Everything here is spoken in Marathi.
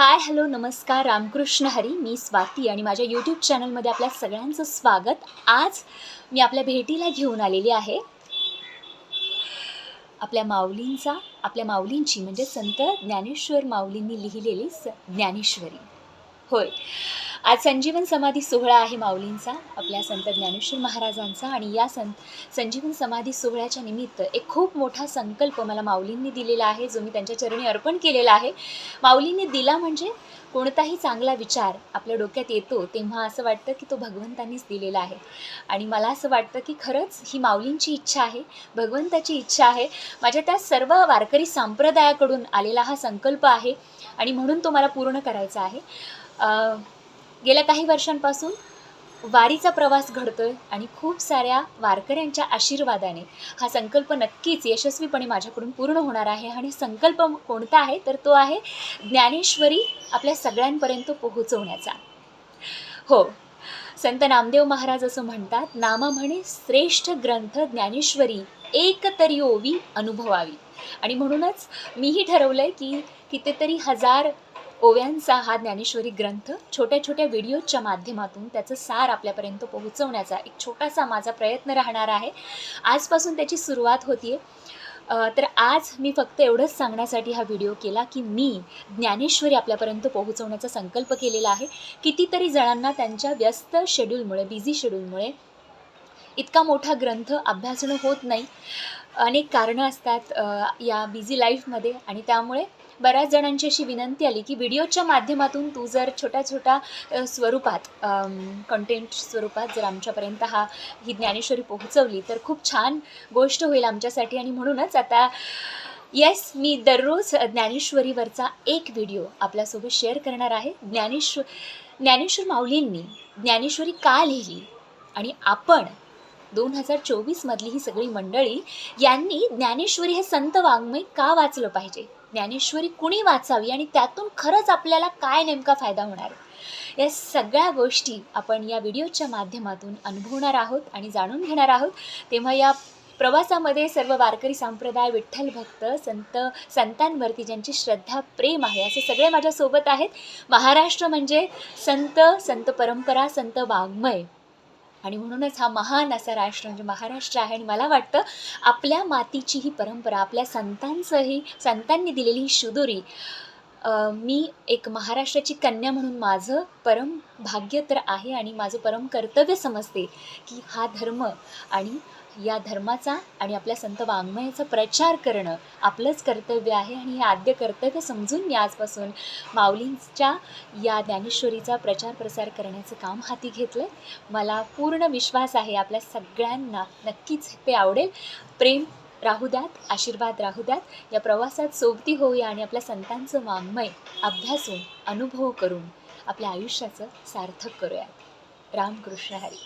हाय हॅलो नमस्कार. रामकृष्ण हरी. मी स्वाती आणि माझ्या यूट्यूब चॅनलमध्ये आपल्या सगळ्यांचं स्वागत. आज मी आपल्या भेटीला घेऊन आलेली आहे. आपल्या माऊलींचा आपल्या माऊलींची म्हणजे संत ज्ञानेश्वर माऊलींनी लिहिलेली स ज्ञानेश्वरी. होय. आज संजीवन समाधी सोहळा आहे माऊलींचा आपल्या संत ज्ञानेश्वर महाराजांचा आणि या सं संजीवन समाधी सोहळ्याच्या निमित्त एक खूप मोठा संकल्प मला माऊलींनी दिलेला आहे जो मी त्यांच्या चरणी अर्पण केलेला आहे. माऊलींनी दिला म्हणजे कोणताही चांगला विचार आपल्या डोक्यात येतो तेव्हा असं वाटतं की तो भगवंतांनीच दिलेला आहे. आणि मला असं वाटतं की खरंच ही माऊलींची इच्छा आहे भगवंताची इच्छा आहे. माझ्या त्या सर्व वारकरी संप्रदायाकडून आलेला हा संकल्प आहे आणि म्हणून तो मला पूर्ण करायचा आहे. गेल्या काही वर्षांपासून वारीचा प्रवास घडतोय आणि खूप साऱ्या वारकऱ्यांच्या आशीर्वादाने हा संकल्प नक्कीच यशस्वीपणे माझ्याकडून पूर्ण होणार आहे. आणि संकल्प कोणता आहे तर तो आहे ज्ञानेश्वरी आपल्या सगळ्यांपर्यंत पोहोचवण्याचा. हो संत नामदेव महाराज असं म्हणतात नामा म्हणे श्रेष्ठ ग्रंथ ज्ञानेश्वरी एक तरी ओवी अनुभवावी. आणि म्हणूनच मीही ठरवलं आहे की कितीतरी हजार ओव्यांचा हा ज्ञानेश्वरी ग्रंथ छोट्या छोट्या व्हिडिओच्या माध्यमातून त्याचं सार आपल्यापर्यंत पोहोचवण्याचा एक छोटासा माझा प्रयत्न राहणार आहे. आजपासून त्याची सुरुवात होतीये. तर आज मी फक्त एवढंच सांगण्यासाठी हा व्हिडिओ केला की मी ज्ञानेश्वरी आपल्यापर्यंत पोहोचवण्याचा संकल्प केलेला आहे. कितीतरी जणांना त्यांच्या व्यस्त शेड्यूलमुळे बिझी शेड्यूलमुळे इतका मोठा ग्रंथ अभ्यासणं होत नाही. अनेक कारणं असतात या बिझी लाईफमध्ये आणि त्यामुळे बऱ्याच जणांची अशी विनंती आली की व्हिडिओच्या माध्यमातून तू जर छोट्या छोट्या स्वरूपात कंटेंट स्वरूपात जर आमच्यापर्यंत हा ही ज्ञानेश्वरी पोहोचवली तर खूप छान गोष्ट होईल आमच्यासाठी आणि म्हणूनच आता येस मी दररोज ज्ञानेश्वरीवरचा एक व्हिडिओ आपल्यासोबत शेअर करणार आहे. ज्ञानेश्वर ज्ञानेश्वर माऊलींनी ज्ञानेश्वरी का लिहिली आणि आपण दोन हजार चोवीसमधली ही सगळी मंडळी यांनी ज्ञानेश्वरी हे संत वाङ्मय का वाचलं पाहिजे? ज्ञानेश्वरी कुणी वाचावी आणि त्यातून खरंच आपल्याला काय नेमका फायदा होणार? या सगळ्या गोष्टी आपण या व्हिडिओच्या माध्यमातून अनुभवणार आहोत आणि जाणून घेणार आहोत. तेव्हा या प्रवासामध्ये सर्व वारकरी संप्रदाय विठ्ठल भक्त संत संतांवरती ज्यांची श्रद्धा प्रेम आहे असे सगळे माझ्यासोबत आहेत. महाराष्ट्र म्हणजे संत संत परंपरा संत वाङ्मय. आणि म्हणूनच हा महान असा राष्ट्र म्हणजे महाराष्ट्र आहे आणि मला वाटतं आपल्या मातीची ही परंपरा आपल्या संतांचंही संतांनी दिलेली ही शुदुरी मी एक महाराष्ट्राची कन्या म्हणून माझं परम भाग्य तर आहे आणि माझं परम कर्तव्य समजते की हा धर्म आणि या धर्माचा आणि आपल्या संत वाङ्मयाचा प्रचार करणं आपलंच कर्तव्य आहे आणि हे आद्य कर्तव्य समजून मी आजपासून माऊलींच्या या ज्ञानेश्वरीचा प्रचार प्रसार करण्याचं काम हाती घेतलं मला पूर्ण विश्वास आहे आपल्या सगळ्यांना नक्कीच ते आवडेल. प्रेम राहू द्यात आशीर्वाद राहू द्यात. या प्रवासात सोबती होऊया आणि आपल्या संतांचं वाङ्मय अभ्यासून अनुभव करून आपल्या आयुष्याचं सार्थक करूयात. रामकृष्ण हरी.